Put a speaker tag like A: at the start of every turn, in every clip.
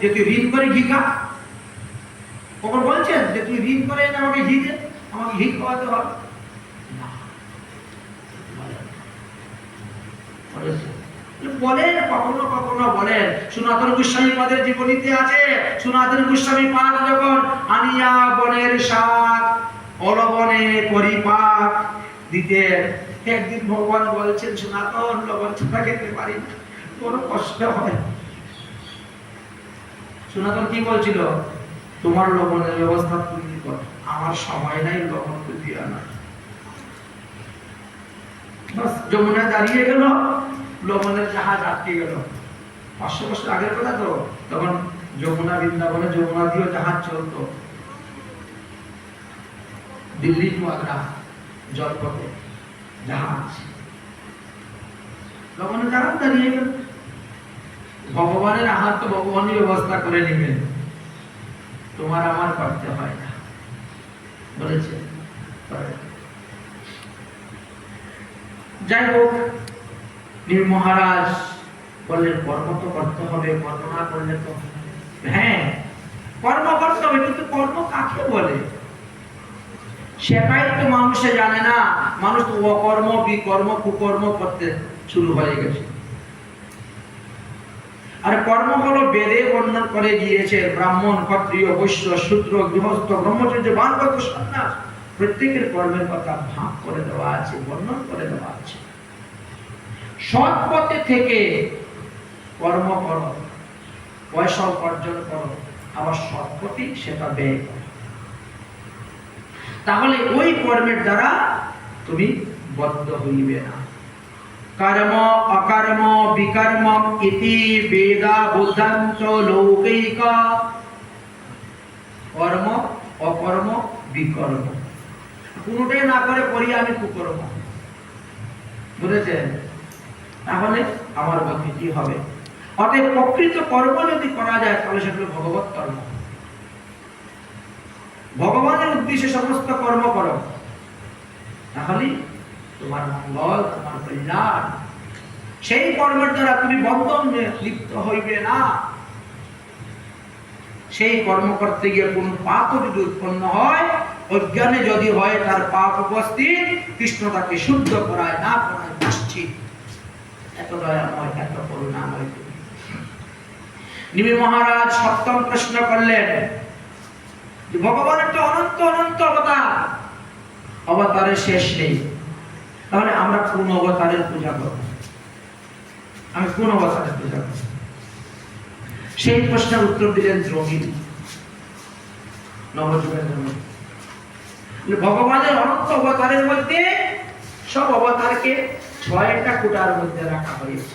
A: যে তুই ঋণ করে ঘি খা। কখন বলছেন যে তুই ঋণ করে এনে আমাকে ঘি দে, আমাকে ঘি খাওয়াতে হবে। বলেন, কখনো কখনো বলেন গোস্বামী পাদের জীবনীতে আছে। সনাতন গোস্বামী পাদ যখন আনিয়া বনের শাক, অলবনে পরিপাক দিতেন, একদিন ভগবান বলছেন, সনাতন লবণ ছাড়া খেতে পারি না বড় কষ্ট হয় সনাতন কি বলছিল? তোমার লবণের ব্যবস্থা তুমি কর। আমার সময় নাই লবণ তুই আনা বাস যমুনায় দাঁড়িয়ে গেল লবণের জাহাজ আটকে গেল। পাঁচশো বছর আগের কথা তো, তখন যমুনা বৃন্দাবনে যমুনা দিয়েও জাহাজ চলতো। দিল্লি টু আগ্রা, জলপথে জাহাজ। লবণের জাহাজ দাঁড়িয়ে গেল। ভগবানের আহার তো ভগবানই ব্যবস্থা করে নেবেন। তোমার আমার করতে হয় না। বলেছে। যাই হোক নীল মহারাজ বললেন, কর্ম তো করতে হবে, কর্ম না করলে তো হ্যাঁ কর্ম করতে হবে, কিন্তু কর্ম কাকে বলে? সেটাই তো মানুষে জানে না। মানুষ তো অকর্ম, বিকর্ম, কুকর্ম করতে শুরু হয়ে গেছে। আর কর্ম হলো বেদে বর্ণন করে গিয়েছে ব্রাহ্মণ, ক্ষত্রিয়, বৈশ্য, শূদ্র, গৃহস্থ, ব্রহ্মচর্য, বানগত সন্ন্যাস। প্রত্যেকের কর্মের কথা ভাগ করে দেওয়া আছে, বর্ণন করে দেওয়া আছে। সৎ পথে থেকে কর্ম করো, পয়সা উপার্জন করো, আবার সৎ পথে সেটা ব্যয় করো। তাহলে ওই কর্মের দ্বারা তুমি বদ্ধ হইবে না। কর্ম অকর্ম বিকর্ম ইতি বেদা বুদ্ধান্ত লৌকিক কর্ম অকর্ম বিকর্ম কোনটাই না করে করি আমি কুকর্ম। বুঝেছেন তাহলে আমার গতি কি হবে? অতএব প্রকৃত কর্ম যদি করা যায়, তাহলে সেগুলো ভগবত কর্ম। ভগবানের উদ্দেশ্যে সমস্ত কর্ম করো। তাহলে তোমার মঙ্গল তোমার কল্যাণ। সেই কর্মের দ্বারা তুমি বন্ধনে লিপ্ত হইবে না, সেই কর্ম করতে গিয়ে কোন পাপ যদি উৎপন্ন হয়, অজ্ঞানে যদি হয়, তার পাপ উপস্থিত, কৃষ্ণ তাকে শুদ্ধ করায়, না করায়, নিশ্চিত। এত দয়াময় এত করুণাময় তুমি। নিমি মহারাজ সপ্তম প্রশ্ন করলেন ভগবানের তো অনন্ত অনন্ত অবতার। অবতারের শেষ নেই। তাহলে আমরা কোন অবতারের পূজা করব আমি কোন অবতারের পূজা করব সেই প্রশ্নের উত্তর দিলেন দ্রোহী নবযুগেন্দ্র মধ্যে। ভগবানের অনন্ত অবতারের মধ্যে সব অবতারকে ছয়টা কুটার মধ্যে রাখা হয়েছে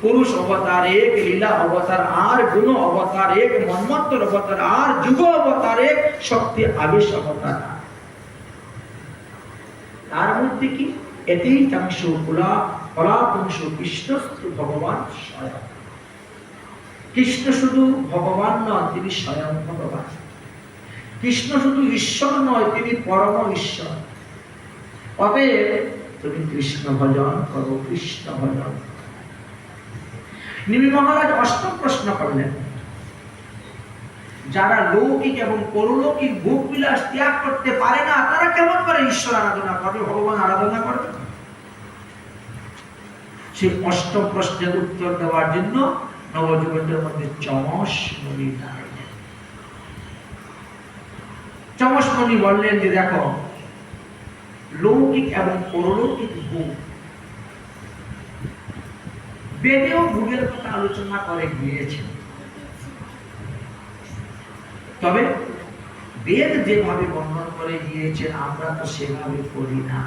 A: পুরুষ অবতার এক, লীলা অবতার আর, গুণ অবতার এক, মন্মত্তর অবতার আর, যুগ অবতার এক, শক্তি আবেশ অবতার। তার মধ্যে কি? এতেই চাংশ কুলা কলাপুংশ কৃষ্ণস্তু ভগবান স্বয়ং। কৃষ্ণ শুধু ভগবান নয়, তিনি স্বয়ং ভগবান। কৃষ্ণ শুধু ঈশ্বর নয়, তিনি পরম ঈশ্বর। অতএব তুমি কৃষ্ণ ভজন করো, কৃষ্ণ ভজন। নিমি মহারাজ অষ্টম প্রশ্ন করলেন যারা লৌকিক এবং পরলৌকিক ভোগ বিলাস ত্যাগ করতে পারে না, তারা কেমন করে ঈশ্বর আরাধনা করবে, ভগবান আরাধনা করবে? সেই অষ্টম প্রশ্নের উত্তর দেওয়ার জন্য নবযুবকদের মধ্যে চমস মুনি চমস মুনি বললেন যে, দেখো, লৌকিক এবং পরলৌকিক ভোগ বেদেও ভোগের কথা আলোচনা করে গিয়েছেন। তবে বেদ যেভাবে বর্ণন করে দিয়েছেন আমরা তো সেভাবে করি না।